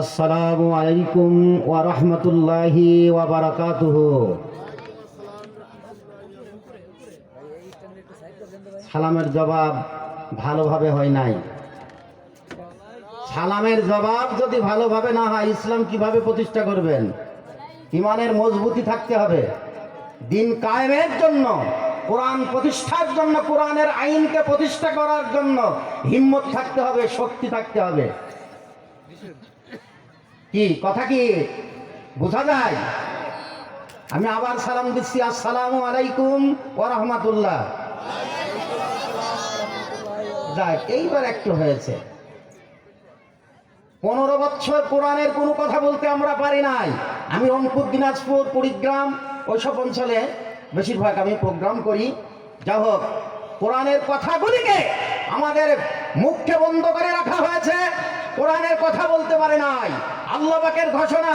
আসসালামু আলাইকুম ওয়া রাহমাতুল্লাহি ওয়া বারাকাতুহু। সালামের জবাব ভালোভাবে হয় নাই। সালামের জবাব যদি ভালোভাবে না হয়, ইসলাম কীভাবে প্রতিষ্ঠা করবেন? ইমানের মজবুতি থাকতে হবে। দিন কায়েমের জন্য, কোরআন প্রতিষ্ঠার জন্য, কোরআনের আইনকে প্রতিষ্ঠা করার জন্য হিম্মত থাকতে হবে, শক্তি থাকতে হবে। কি? কথা কি? বোঝা যায়? আমি আবার সালাম দিচ্ছি, আসসালামু আলাইকুম ওয়া রাহমাতুল্লাহ। যাক, এইবার একটু হয়েছে। পনেরো বছর কোরআনের কোনো কথা বলতে আমরা পারি নাই। আমি রংপুর, দিনাজপুর, কুড়িগ্রাম, ওইসব অঞ্চলে বেশিরভাগ আমি প্রোগ্রাম করি। যা হোক, কোরআনের কথাগুলিকে আমাদের মুখকে বন্ধ করে রাখা হয়েছে। কোরআনের কথা বলতে পারে নাই। আল্লাহ পাকের ঘোষণা,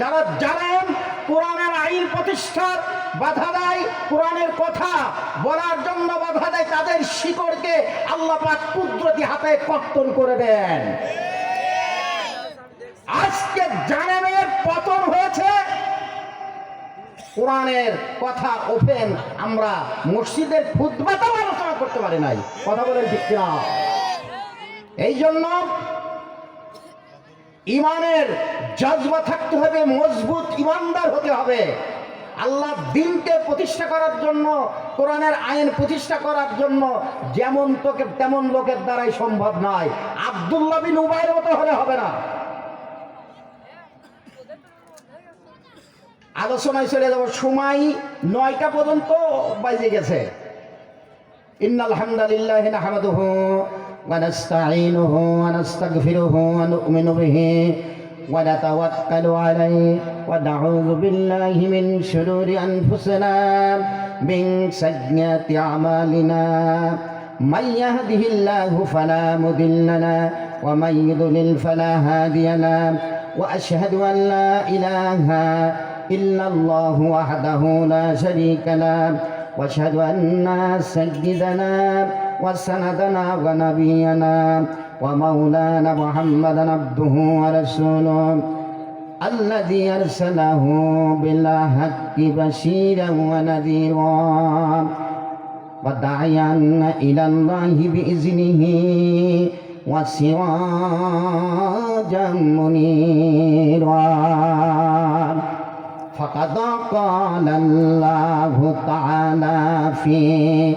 যারা জানেন কোরআনের আইন প্রতিষ্ঠার বাধা দেয়, কোরআনের কথা বলার জন্য বাধা দেয়, তাদের শিকড়কে আল্লাহ পাক কুদরতি হাতে কর্তন করে দেন। আজকে জানেমের পতন হয়েছে। কোরআনের কথা ওপেন, আমরা মসজিদের ফুটবাতেও আলোচনা করতে পারি নাই। কথা বলেন ঠিক এই জন্য ইমানের জজবা থাকতে হবে, মজবুত ইমানদার হতে হবে। আল্লাহ দিনকে প্রতিষ্ঠা করার জন্য, কোরআনের আইন প্রতিষ্ঠা করার জন্য যেমন তোকে তেমন লোকের দ্বারাই সম্ভব নয়। আবদুল্লাহ বিন উবাইয়ের মতো হলে হবে না। আলোচনায় চলে যাব, সময় নয়টা পর্যন্ত বাজে গেছে। ইন্নাল হামদালিল্লাহ নাহমাদুহু ونستعينه ونستغفره ونؤمن به ونتوكل عليه ونعوذ بالله من شرور أنفسنا من سيئات أعمالنا. من يهده الله فلا مضل لنا ومن يضلل فلا هادي لنا وأشهد أن لا إله إلا الله وحده لا شريك له وأشهد أن سيدنا وسندنا ونبينا ومولانا محمدا عبده ورسوله الذي أرسله بالحق بشيرا ونذيرا وداعيا إلى الله بإذنه وسراجا منيرا. فقد قال الله تعالى في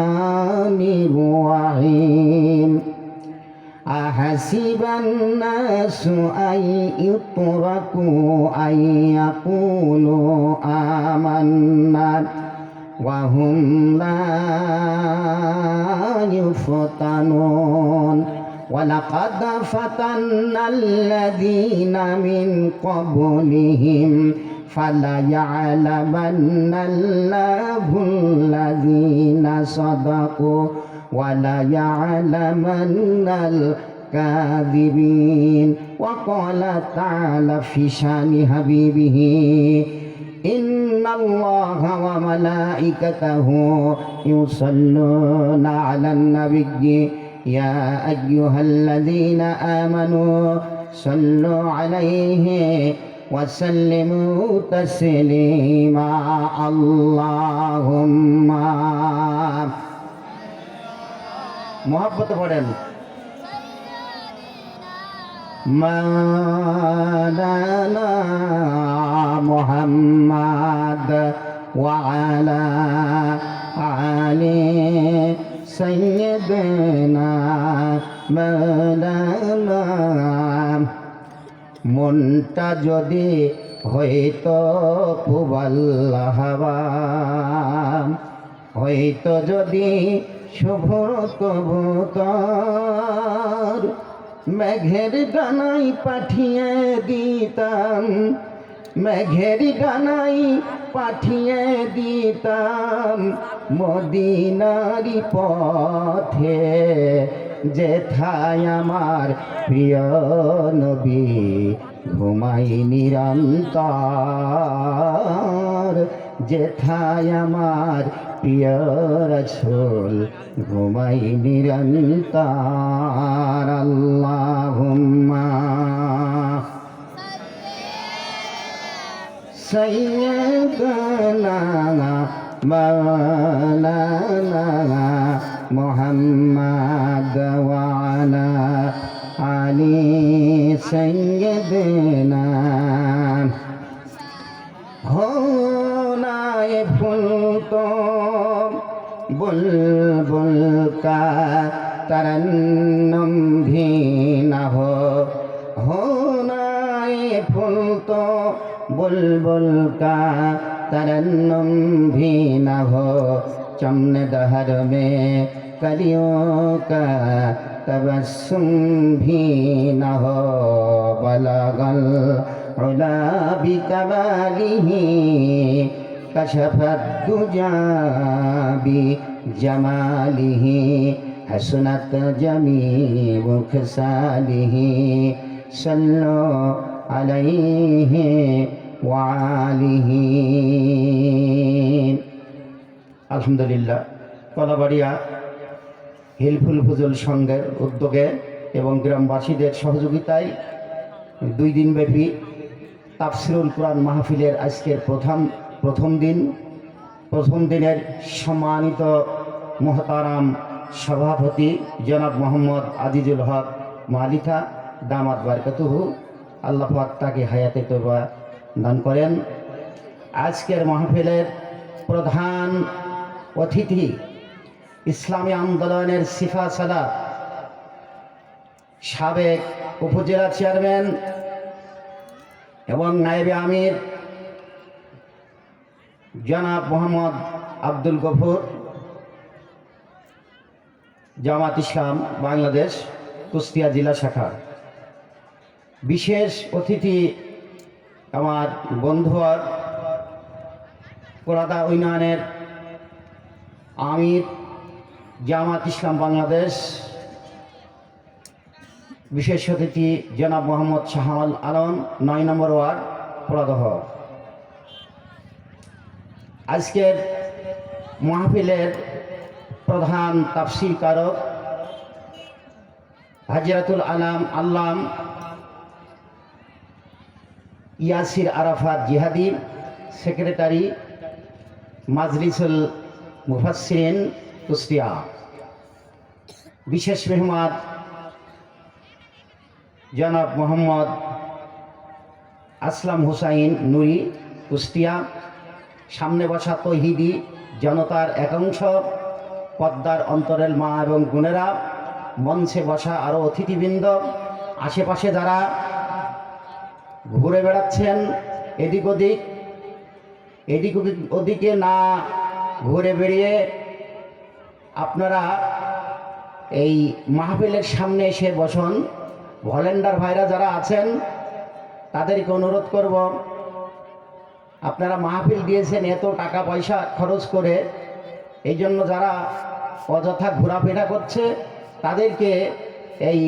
أحسب الناس أن يتركوا أن يقولوا آمنا وهم لا يفتنون. ولقد فتنا الذين من قبلهم فليعلمن الله الذين صدقوا وليعلمن الكاذبين وقال تعالى في شان حبيبه إن الله وملائكته يصلون على النبي يا أيها الذين آمنوا صلوا عليه وسلموا تسليما اللهم محبت পড়েন مولانا محمد وعلى آل سيدنا مولانا মনটা যদি হইতো পুবাল্লাহবা হইতো যদি শুভ কবুতর মেঘের ডানাই পাঠিয়ে দিতাম, মেঘের ডানাই পাঠিয়ে দিতাম। মদিনারি পথে যেথায় আমার প্রিয় নবী ঘুমাই নিরন্তর, যেথায় আমার পিয়ারসোল ঘুমাই নিরন্তার। আল্লাহুম্মা সৈয়দনা মাওলানা মোহাম্মদ ওয়ালা আলী সৈয়দনা বুলবুলকা তরন্নম ভীনহ। হোনাই ফুলত বুলবুলকা তরন্নম ভীনহ। চমন দহর মে কলিও কা তবসুম ভীনহ। বলগল علا بكماله كشف الدجى بجماله حسنت جميع خصاله صلوا عليه وعاله আলহামদুলিল্লাহ কলাবাড়িয়া হিলফুল ফুজুল সংঘের উদ্যোগে এবং গ্রামবাসীদের সহযোগিতায় দুই দিনব্যাপী তাফসিরুল কোরআন মাহফিলের আজকের প্রথম প্রথম দিন, প্রথম দিনের সম্মানিত মহতারাম সভাপতি জনাব মোহাম্মদ আজিজুল হক মালিকা দামাত বারকাতুহু, আল্লাহ তাকে হায়াতে তোবা দান করেন। আজকের মাহফিলের প্রধান অতিথি ইসলামী আন্দোলনের সিফা সালা সাবেক উপজেলা চেয়ারম্যান এবং নায়েবে আমির জনাব মোহাম্মদ আব্দুল গফুর, জামাত ইসলাম, বাংলাদেশ, কুষ্টিয়া জেলা শাখা। বিশেষ অতিথি আমার বন্ধু আর কোলাদা উন্নয়নের আমির জামাত ইসলাম বাংলাদেশ, বিশেষ অতিথি জনাব মোহাম্মদ শাহাল আলম, নয় নম্বর ওয়ার্ড প্রদহ। আজকের মাহফিলের প্রধান তাফসির কারক হাজরাতুল আলাম আল্লাম ইয়াসির আরাফাত জিহাদি, সেক্রেটারি মাজলিসুল মুফাসসিরিন কুষ্টিয়া বিশেষ মেহমান জনাব মোহাম্মদ আসলাম হুসাইন নুরি কুষ্টিয়া সামনে বসা তহিদি জনতার একাংশ, পদ্মার অন্তরের মা এবং গুণেরা মঞ্চে বসা আরও অতিথিবৃন্দ, আশেপাশে যারা ঘুরে বেড়াচ্ছেন, এদিক ওদিক, এদিক ওদিক- না ঘুরে বেরিয়ে আপনারা এই মাহফিলের সামনে এসে বসুন। ভলেন্ডার ভাইরা যারা আছেন, তাদেরকে অনুরোধ করব আপনারা মাহফিল দিয়েছেন এত টাকা পয়সা খরচ করে, এই জন্য যারা অযথা ঘোরাফেরা করছে, তাদেরকে এই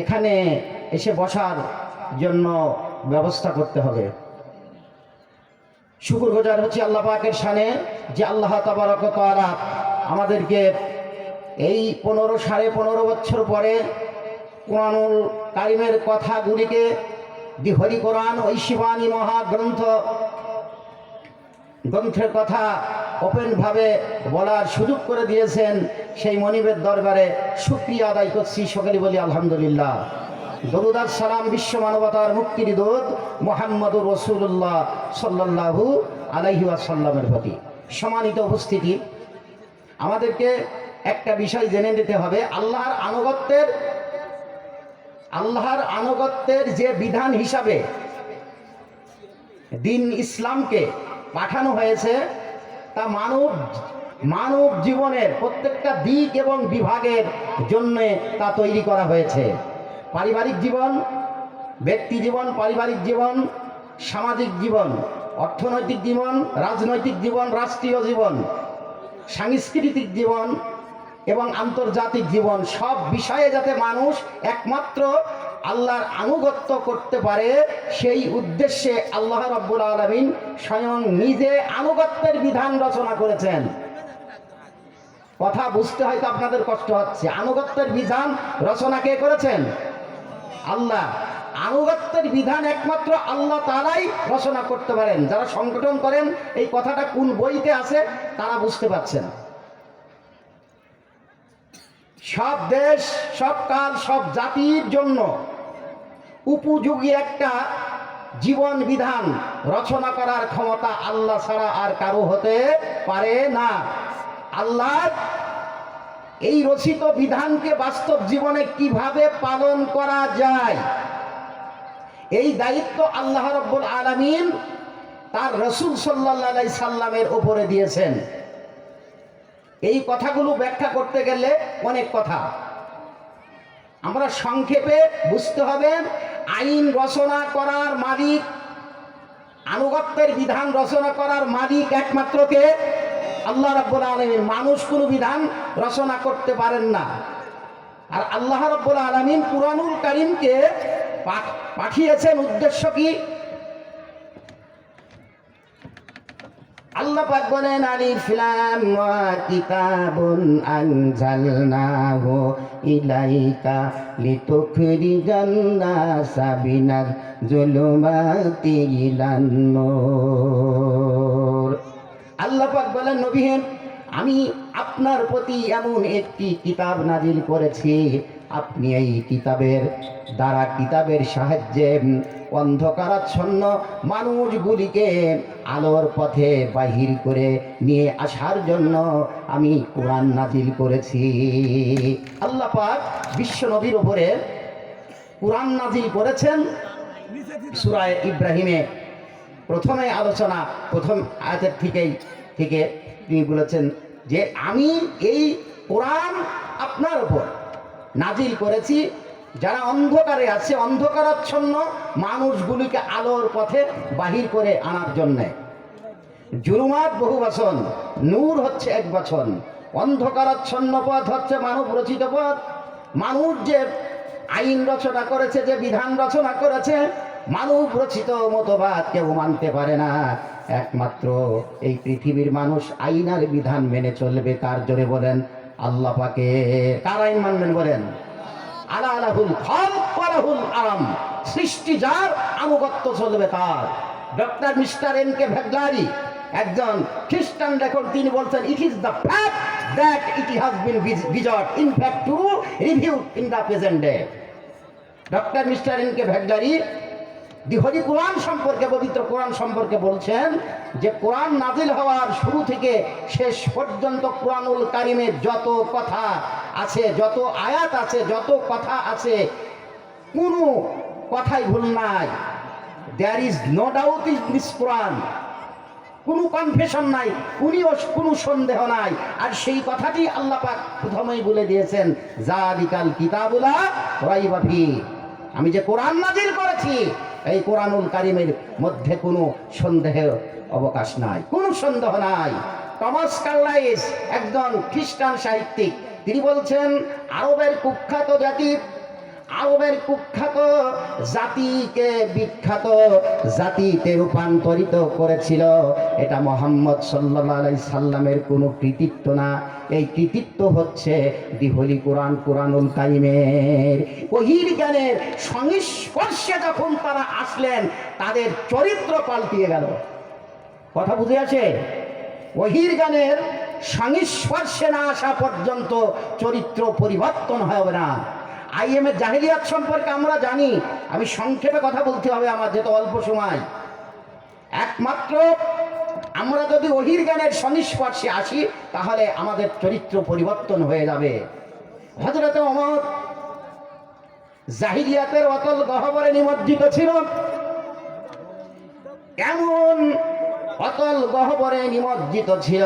এখানে এসে বসার জন্য ব্যবস্থা করতে হবে। শুকুর গুজার হচ্ছে আল্লাহ পাকের শানে, যে আল্লাহ তাবারক তাআলা আমাদেরকে এই পনেরো সাড়ে পনেরো বছর পরে কোরআনুল কারিমের কথাগুলিকে দি হরি কোরআন ঐশিবানী মহাগ্রন্থ। গ্রন্থের কথা ওপেনভাবে বলার সুযোগ করে দিয়েছেন সেই মনিবের দরবারে শুক্রিয়া আদায় করছি সকলে বলি আলহামদুলিল্লাহ। দরুদার সালাম বিশ্ব মানবতার মুক্তির দূত মোহাম্মদুর রসুল্লাহ সাল্লাহু আলাইহি আসাল্লামের প্রতি। সমানিত উপস্থিতি, আমাদেরকে একটা বিষয় জেনে নিতে হবে, আল্লাহর আনুগত্যের আল্লাহর আনুগত্যের যে বিধান হিসাবে দিন ইসলামকে পাঠানো হয়েছে, তা মানব মানব জীবনের প্রত্যেকটা দিক এবং বিভাগের জন্যে তা তৈরি করা হয়েছে। পারিবারিক জীবন, ব্যক্তি জীবন, পারিবারিক জীবন, সামাজিক জীবন, অর্থনৈতিক জীবন, রাজনৈতিক জীবন, রাষ্ট্রীয় জীবন, সাংস্কৃতিক জীবন এবং আন্তর্জাতিক জীবন সব বিষয়ে যাতে মানুষ একমাত্র আল্লাহর আনুগত্য করতে পারে, সেই উদ্দেশ্যে আল্লাহ রব্বুল আলমিন স্বয়ং নিজে আনুগত্যের বিধান রচনা করেছেন। কথা বুঝতে হয়তো আপনাদের কষ্ট হচ্ছে। আনুগত্যের বিধান রচনা কে করেছেন? আল্লাহ। আনুগত্যের বিধান একমাত্র আল্লাহ তারাই রচনা করতে পারেন। যারা সংগঠন করেন, এই কথাটা কোন বইতে আছে, তারা বুঝতে পারছেন। সব দেশ, সব কাল, সব জাতির জন্য উপযোগী একটা জীবন বিধান রচনা করার ক্ষমতা আল্লাহ ছাড়া আর কারও হতে পারে না। আল্লাহ এই রচিত বিধানকে বাস্তব জীবনে কীভাবে পালন করা যায়? এই দায়িত্ব আল্লাহ রব্বুল আলমিন তার রসুল সাল্লা সাল্লামের উপরে দিয়েছেন। এই কথাগুলো ব্যাখ্যা করতে গেলে অনেক কথা। আমরা সংক্ষেপে বুঝতে হবে, আইন রচনা করার মালিক, আনুগত্যের বিধান রচনা করার মালিক একমাত্র কে? আল্লাহ রাব্বুল আলমিন। মানুষ কোনো বিধান রচনা করতে পারেন না। আর আল্লাহ রাব্বুল আলমিন পুরানুল করিমকে পাঠিয়েছেন উদ্দেশ্য কি? আল্লাহ পাক বলেন আলিফ লাম ওয়া কিতাবুন আনজালনাহু ইলাইকা লিতুখরিজান নাসা বিনাল যুলুমাতি ইলান নূর। আল্লাহ পাক বলেন, নবীন, আমি আপনার প্রতি এমন একটি কিতাব নাজিল করেছি আপনি এই কিতাবের দ্বারা কিতাবের সাহায্যে অন্ধকারাচ্ছন্ন মানুষগুলিকে আলোর পথে বাহির করে নিয়ে আসার জন্য আমি কোরআন নাজিল করেছি। আল্লাহ পাক বিশ্ব নবীর ওপরে কোরআন নাজিল করেছেন। সুরায় ইব্রাহিমে প্রথমে আলোচনা, প্রথম আয়াতের থেকেই, থেকে তিনি বলেছেন যে আমি এই কোরআন আপনার উপর নাজিল করেছি। যারা অন্ধকারে আছে, অন্ধকারাচ্ছন্ন মানুষগুলিকে আলোর পথে বাহির করে আনার জন্যে। জুলুমাত বহু বচন, নূর হচ্ছে এক বচন। অন্ধকারাচ্ছন্ন পথ হচ্ছে মানব রচিত পথ। মানুষ যে আইন রচনা করেছে, যে বিধান রচনা করেছে, মানব রচিত মতবাদ কেউ মানতে পারে না। একমাত্র এই পৃথিবীর মানুষ আইনার বিধান মেনে চলবে, তার জোরে বলেন আল্লাহ পাকে কার আইন মানবেন বলেন। আলা আলাহুল খল আলাহুল আরাম। সৃষ্টি যার, আনুগত্য চলবে তার। Doctor mister N K Vaglieri, একজন খ্রিস্টান রেকর্ড তিনি বলছেন it is the fact that it has been bigot in fact to review in the present day doctor mister N K Vaglieri the holy Quran সম্পর্কে, পবিত্র কোরআন সম্পর্কে বলছেন যে কোরআন নাজিল হওয়ার শুরু থেকে শেষ পর্যন্ত কোরআনুল কারিমের যত কথা আছে, যত আয়াত আছে, যত কথা আছে, কোনো কথাই ভুল নাই। There is no doubt is this Quran কোনো কনফেশন নাই কোনিও কোনো সন্দেহ নাই। আর সেই কথাটি আল্লাহ পাক প্রথমেই বলে দিয়েছেন, জালিকাল কিতাবুলা রাইবাফি আমি যে কোরআন নাজিল করেছি এই কোরআনুল কারিমের মধ্যে কোনো সন্দেহের অবকাশ নাই। কোনো সন্দেহ নাই। টমাস কার্লাইস একজন খ্রিস্টান সাহিত্যিক, তিনি বলছেন, আরবের কুখ্যাত জাতি আরবের কুখ্যাত জাতিকে বিখ্যাত জাতিতে রূপান্তরিত করেছিল। এটা মোহাম্মদ সাল্লাহ সাল্লামের কোনো কৃতিত্ব না। এই কৃতিত্ব হচ্ছে দিহলি কোরআন, কোরআনুল কাইমের ওহির জ্ঞানের সংস্পর্শে যখন তারা আসলেন, তাদের চরিত্র পাল্টিয়ে গেল। কথা বুঝে আছে? ওহির গানের সংস্পর্শে না আসা পর্যন্ত চরিত্র পরিবর্তন হবে না। আইএমের জাহিলিয়াত সম্পর্কে আমরা জানি। আমি সংক্ষেপে কথা বলতে হবে আমার যেহেতু অল্প সময়। একমাত্র আমরা যদি অহির জ্ঞানের সংস্পর্শে আসি, তাহলে আমাদের চরিত্র পরিবর্তন হয়ে যাবে। হজরত অমর জাহিলিয়াতের অতল গহবরে নিমজ্জিত ছিল। এমন অতল গহবরে নিমজ্জিত ছিল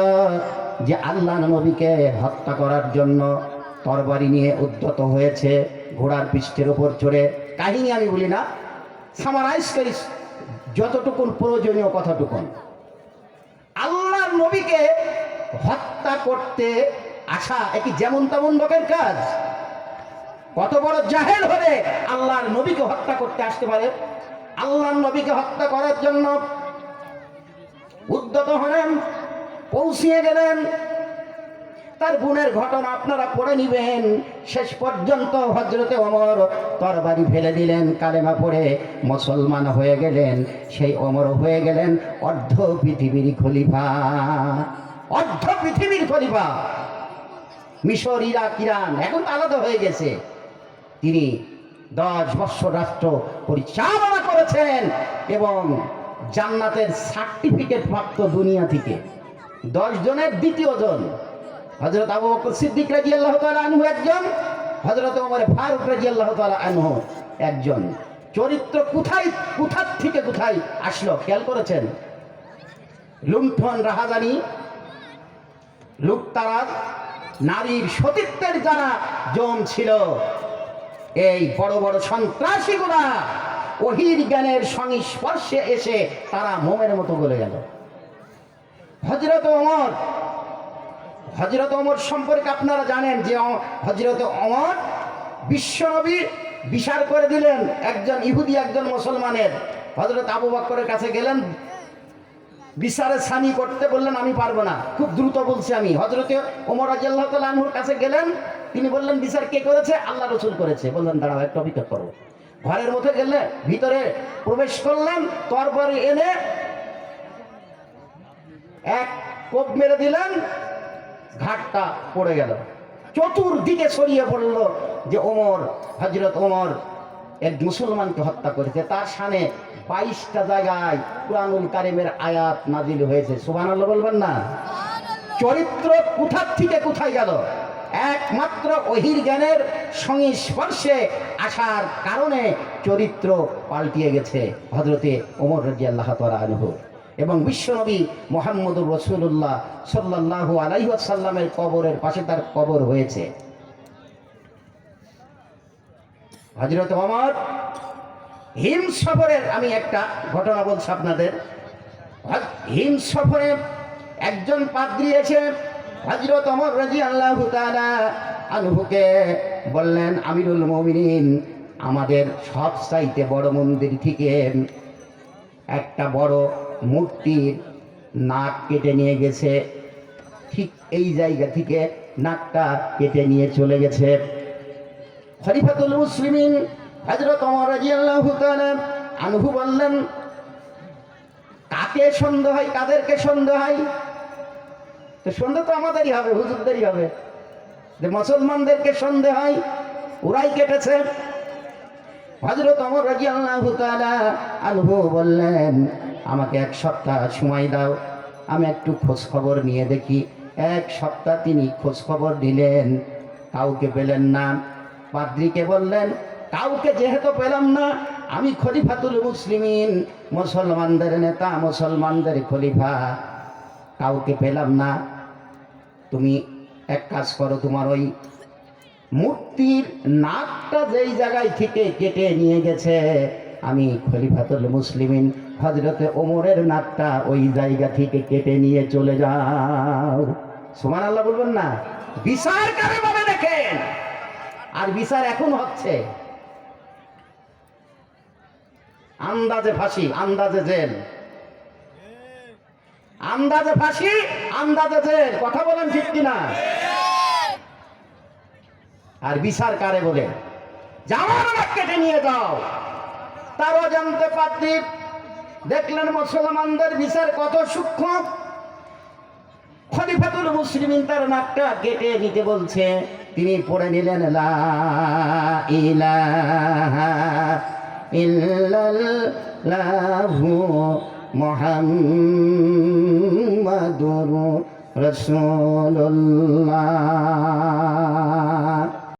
যে আল্লাহ নবীকে হত্যা করার জন্য তরবারি নিয়ে উদ্যত হয়েছে, ঘোড়ার পৃষ্ঠের ওপর চড়ে। কাহিনী আমি বলি না সামারাইজ করি, যতটুকুন প্রয়োজনীয় কথাটুকুন। আল্লাহর নবীকে হত্যা করতে আসা একই যেমন তেমন লোকের কাজ। কত বড় জাহেল হলে আল্লাহর নবীকে হত্যা করতে আসতে পারে। আল্লাহর নবীকে হত্যা করার জন্য উদ্যত হলেন, পৌঁছিয়ে গেলেন তার গুণের ঘটনা আপনারা পড়ে নিবেন। শেষ পর্যন্ত হজরতে অমর তরবারি ফেলে দিলেন, কালেমা পড়ে মুসলমান হয়ে গেলেন। সেই অমর হয়ে গেলেন অর্ধ পৃথিবীর খলিফা। অর্ধ পৃথিবীর খলিফা। মিশর, ইরাক, ইরান, এখন আলাদা হয়ে গেছে। তিনি দশ বৎসর রাষ্ট্র পরিচালনা করেছেন এবং জান্নাতের সার্টিফিকেট প্রাপ্ত দুনিয়া থেকে। দশ জনের দ্বিতীয় জন। হজরত আবু বকর সিদ্দিক রাজি আল্লাহ আনহু একজন হজরত ওমর ফারুক রাজি আল্লাহ আনহু একজন। চরিত্র কোথায়, কোথার থেকে কোথায় আসলো খেয়াল করেছেন? লুণ্ঠন রাহাজানি লুকতারাজ নারীর সতীত্বের যারা জম ছিল, এই বড় বড় সন্ত্রাসীগুলা ওহির জ্ঞানের সংস্পর্শে এসে তারা মোমের মতো গলে গেল। হজরত ওমর হজরত অমর সম্পর্কে আপনারা জানেন যে হজরত অমর বিশ্বনবী বিচার করে দিলেন একজন ইহুদি, একজন মুসলমানের। হজরত আবু বক্করের কাছে গেলেন বিচারে সানি করতে বললেন, আমি পারব না। খুব দ্রুত বলছি আমি। হজরতে ওমর রাজিয়াল্লাহ আনহুর কাছে গেলেন, তিনি বললেন, বিচার কে করেছে? আল্লাহ রসুল করেছে। বললেন, দাঁড়াও, একটু অপেক্ষা করো ঘরের মধ্যে গেলে ভিতরে প্রবেশ করলেন, তরবারি এনে এক কোপ মেরে দিলেন ঘাটটা পড়ে গেল। চতুর্দিকে ছড়িয়ে পড়ল যে ওমর হজরত ওমর এক মুসলমানকে হত্যা করেছে। তার সানে বাইশটা জায়গায় কুরআনুল কারিমের আয়াত নাজিল হয়েছে। সুবান বলবেন না? চরিত্র কোথার থেকে কোথায় গেল? একমাত্র অহির জ্ঞানের সংস্পর্শে আসার কারণে চরিত্র পাল্টিয়ে গেছে হজরতে ওমর রাজি আল্লাহ আনহু। এবং বিশ্বনবী মোহাম্মদুর রসুল্লাহ সাল্লাহ আলাইসাল্লামের কবরের পাশে তার কবর হয়েছে। হজরত ওমর হিম সফরের আমি একটা ঘটনা বলছি আপনাদের। হিম সফরে একজন পাদ্রী এসে হজরত অমর রাজি আল্লাহ আনহুকে বললেন, আমিরুল মমিনিন, আমাদের সব চাইতে বড় মন্দির থেকে একটা বড় মূর্তির নাক কেটে নিয়ে গেছে। ঠিক এই জায়গা থেকে নাকটা কেটে নিয়ে চলে গেছে। খলিফাতুল মুসলিমিন হজরত অমর তাআলা আনহু বললেন, কাকে সন্দেহ হয়? কাদেরকে সন্দেহ হয়? তো সন্দেহ তো আমাদেরই হবে, হুজুরদেরই হবে। যে মুসলমানদেরকে সন্দেহ হয়, ওরাই কেটেছে। হজরত অমর রাজিয়াল্লাহু তাআলা আনহু বললেন, আমাকে এক সপ্তাহ সময় দাও, আমি একটু খোঁজ খবর নিয়ে দেখি। এক সপ্তাহ তিনি খোঁজ খবর দিলেন, কাউকে পেলেন না। পাদ্রিকে বললেন, কাউকে যেহেতু পেলাম না, আমি খলিফাতুল মুসলিমিন, মুসলমানদের নেতা, মুসলমানদের খলিফা। কাউকে পেলাম না। তুমি এক কাজ করো, তোমার ওই মূর্তির নাকটা যেই জায়গায় থেকে কেটে নিয়ে গেছে। আমি খলিফাতুল মুসলিমিন হজরতে ওমরের নাকটা ওই জায়গা থেকে কেটে নিয়ে চলে যাও। সুমান আল্লাহ বলবেন না? বিচার কারে ভাবে দেখেন? আর বিচার এখন হচ্ছে। আন্দাজে ফাঁসি, আন্দাজে জেল। আন্দাজে ফাঁসি, আন্দাজে জেল। কথা বলেন ঠিক কিনা? আর বিচার কারে বলে? নাক কেটে নিয়ে যাও তারও জানতে পারতি দেখলেন মুসলমানদের বিচার কত সূক্ষ্ম। খলিফাতুল মুসলিমিন তার নাকটা কেটে নিতে বলছে, তিনি পড়ে নিলেন, লা ইলাহা